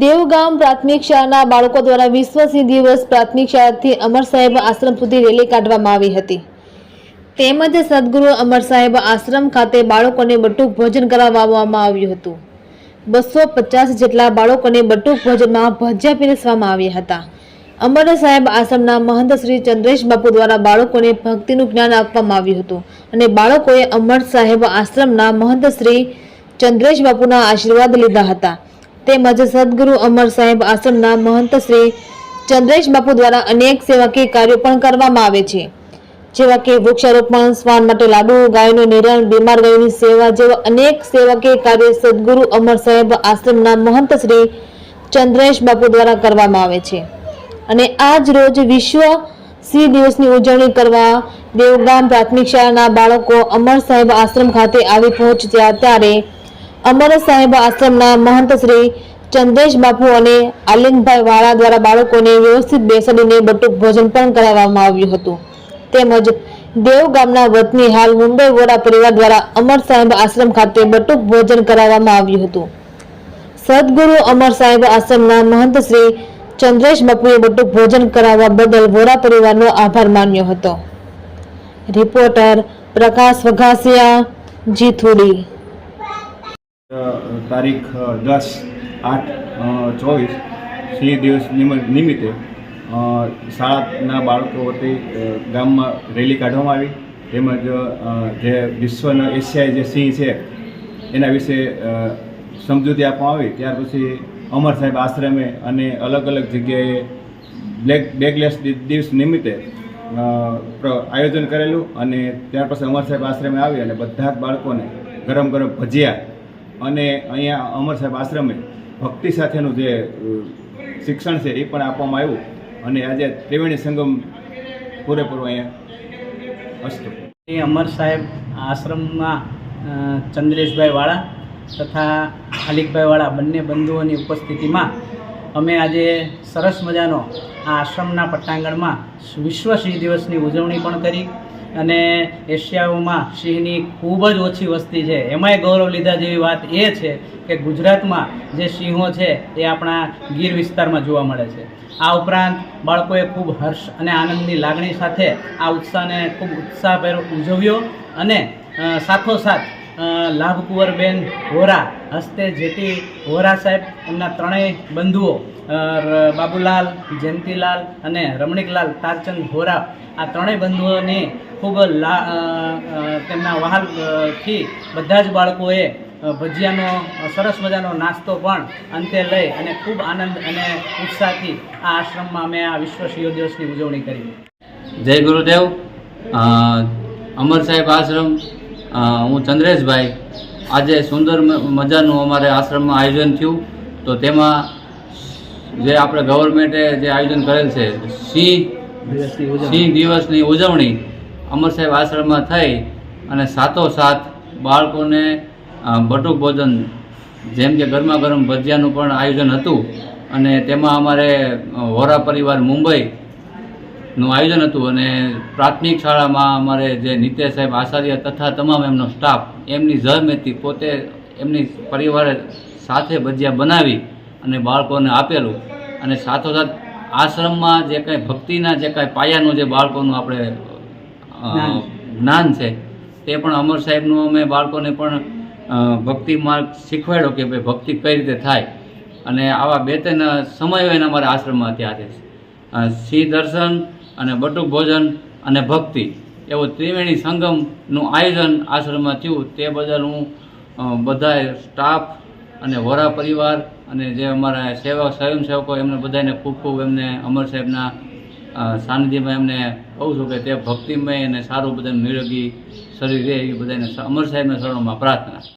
દેવગામ પ્રાથમિક શાળાના બાળકો દ્વારા વિશ્વ સિંહ દિવસ પ્રાથમિક શાળાથી અમર સાહેબ આશ્રમ સુધી રેલી કાઢવામાં આવી હતી. તેમજ સદગુરુ અમર સાહેબ આશ્રમ ખાતે બાળકોને બટુક ભોજન કરાવવામાં આવ્યું હતું. બસો પચાસ જેટલા બાળકોને બટુક ભોજનમાં ભજીયા પીરસવામાં આવ્યા હતા. અમર સાહેબ આશ્રમના મહંત શ્રી ચંદ્રેશ બાપુ દ્વારા બાળકોને ભક્તિનું જ્ઞાન આપવામાં આવ્યું હતું અને બાળકોએ અમર સાહેબ આશ્રમના મહંત શ્રી ચંદ્રેશ બાપુના આશીર્વાદ લીધા હતા. તેમજ સદગુરુ અમર સાહેબ આશ્રમના મહંત શ્રી ચંદ્રેશ બાપુ દ્વારા અનેક સેવાકીય કાર્યો પણ કરવામાં આવે છે. જેવા કે વૃક્ષારોપણ, શ્વાન માટે લાડુ, ગાયનું નિરણ, બીમાર ગાયોની સેવા જેવા અનેક સેવાકીય કાર્ય સદગુરુ અમર સાહેબ આશ્રમના મહંત શ્રી ચંદ્રેશ બાપુ દ્વારા કરવામાં આવે છે. અને આજ રોજ વિશ્વ સિંહ દિવસની ઉજવણી કરવા દેવગામ પ્રાથમિક શાળાના બાળકો અમર સાહેબ આશ્રમ ખાતે આવી પહોંચ્યા ત્યારે અમર સાહેબ આશ્રમના મહંત શ્રી ચંદ્રેશ બાપુ અને આલિંગભાઈ વાળા દ્વારા બાળકોને વ્યવસ્થિત બેસાડીને બટુક ભોજન પણ કરાવવામાં આવ્યું હતું. તેમજ દેવ ગામના વતની હાલ મુંબઈ વોરા પરિવાર દ્વારા અમર સાહેબ આશ્રમ ખાતે બટુક ભોજન કરાવવામાં આવ્યું હતું. સદગુરુ અમર સાહેબ આશ્રમના મહંત શ્રી ચંદ્રેશ બાપુએ બટુક ભોજન કરાવવા બદલ વોરા પરિવારનો આભાર માન્યો હતો. રિપોર્ટર પ્રકાશ વઘાસિયા જીથુડી તારીખ દસ, આઠ ચોવીસ સિંહ દિવસ નિમિત્તે શાળાના બાળકો વતી ગામમાં રેલી કાઢવામાં આવી. તેમજ જે વિશ્વના એશિયાઈ જે સિંહ છે, એના વિશે સમજૂતી આપવામાં આવી. ત્યાર પછી અમર સાહેબ આશ્રમે અને અલગ અલગ જગ્યાએ બ્લેક બેગલેસ દિવસ નિમિત્તે આયોજન કરેલું. અને ત્યાર પછી અમર સાહેબ આશ્રમે આવી અને બધા જ બાળકોને ગરમ ગરમ ભજીયા અને અહીંયા અમર સાહેબ આશ્રમે ભક્તિ સાથેનું જે શિક્ષણ છે એ પણ આપવામાં આવ્યું અને આજે ત્રિવેણી સંગમ પૂરેપૂરો અહીંયા અસ્તુ. એ અમર સાહેબ આશ્રમમાં ચંદ્રેશભાઈ વાળા તથા ખાલિકભાઈ વાળા બંને બંધુઓની ઉપસ્થિતિમાં અમે આજે સરસ મજાનો આ આશ્રમના પટ્ટાંગણમાં વિશ્વ શ્રી દિવસની ઉજવણી પણ કરી. અને એશિયાઓમાં સિંહની ખૂબ જ ઓછી વસ્તી છે. એમાંય ગૌરવ લીધા જેવી વાત એ છે કે ગુજરાતમાં જે સિંહો છે એ આપણા ગીર વિસ્તારમાં જોવા મળે છે. આ ઉપરાંત બાળકોએ ખૂબ હર્ષ અને આનંદની લાગણી સાથે આ ઉત્સાહને ખૂબ ઉત્સાહભેર ઉજવ્યો અને સાથોસાથ લાભકુંવરબેન હોરા હસ્તે જેટી હોરા સાહેબ એમના ત્રણેય બંધુઓ બાબુલાલ, જયંતિલાલ અને રમણીકલાલ તારચંદ હોરા આ ત્રણેય બંધુઓની ખૂબ લા તેમના વહાલથી બધા જ બાળકોએ ભજીયાનો સરસ મજાનો નાસ્તો પણ અંતે લઈ અને ખૂબ આનંદ અને ઉત્સાહથી આ આશ્રમમાં અમે આ વિશ્વ સિંહ દિવસની ઉજવણી કરી. જય ગુરુદેવ. અમર સાહેબ આશ્રમ. હું ચંદ્રેશભાઈ. આજે સુંદર મજાનું અમારે આશ્રમમાં આયોજન થયું. તો તેમાં જે આપણે ગવર્મેન્ટે જે આયોજન કરેલ છે સિંહ સિંહ દિવસની ઉજવણી અમર સાહેબ આશ્રમમાં થઈ અને સાથોસાથ બાળકોને બટુક ભોજન, જેમ કે ગરમા ગરમ ભજીયાનું પણ આયોજન હતું અને તેમાં અમારે વોરા પરિવાર મુંબઈનું આયોજન હતું અને પ્રાથમિક શાળામાં અમારે જે નીતેશ સાહેબ આચાર્ય તથા તમામ એમનો સ્ટાફ એમની જહેમતથી પોતે એમની પરિવારે સાથે ભજીયા બનાવી અને બાળકોને આપેલું અને સાથોસાથ આશ્રમમાં જે કાંઈ ભક્તિના જે કાંઈ પાયાનું જે બાળકોનું આપણે જ્ઞાન. છે. તે પણ અમર સાહેબનું અમે બાળકોને પણ ભક્તિ માર્ગ શીખવાડ્યો કે ભાઈ ભક્તિ કઈ રીતે થાય. અને આવા બે ત્રણ સમયો એના અમારા આશ્રમમાં ત્યાં છે. અ, સિંહ દર્શન અને બટુક ભોજન અને ભક્તિ એવું ત્રિવેણી સંગમનું આયોજન આશ્રમમાં થયું. તે બદલ હું બધા સ્ટાફ અને વોરા પરિવાર અને જે અમારા સેવા સ્વયંસેવકો એમને બધાને ખૂબ ખૂબ એમને અમર સાહેબના સાનિધ્યમાં એમને કહું છું કે તે ભક્તિમય અને સારું બધાને નિરોગી શરીર રહે એ બધાને અમર સાહેબના શરણોમાં પ્રાર્થના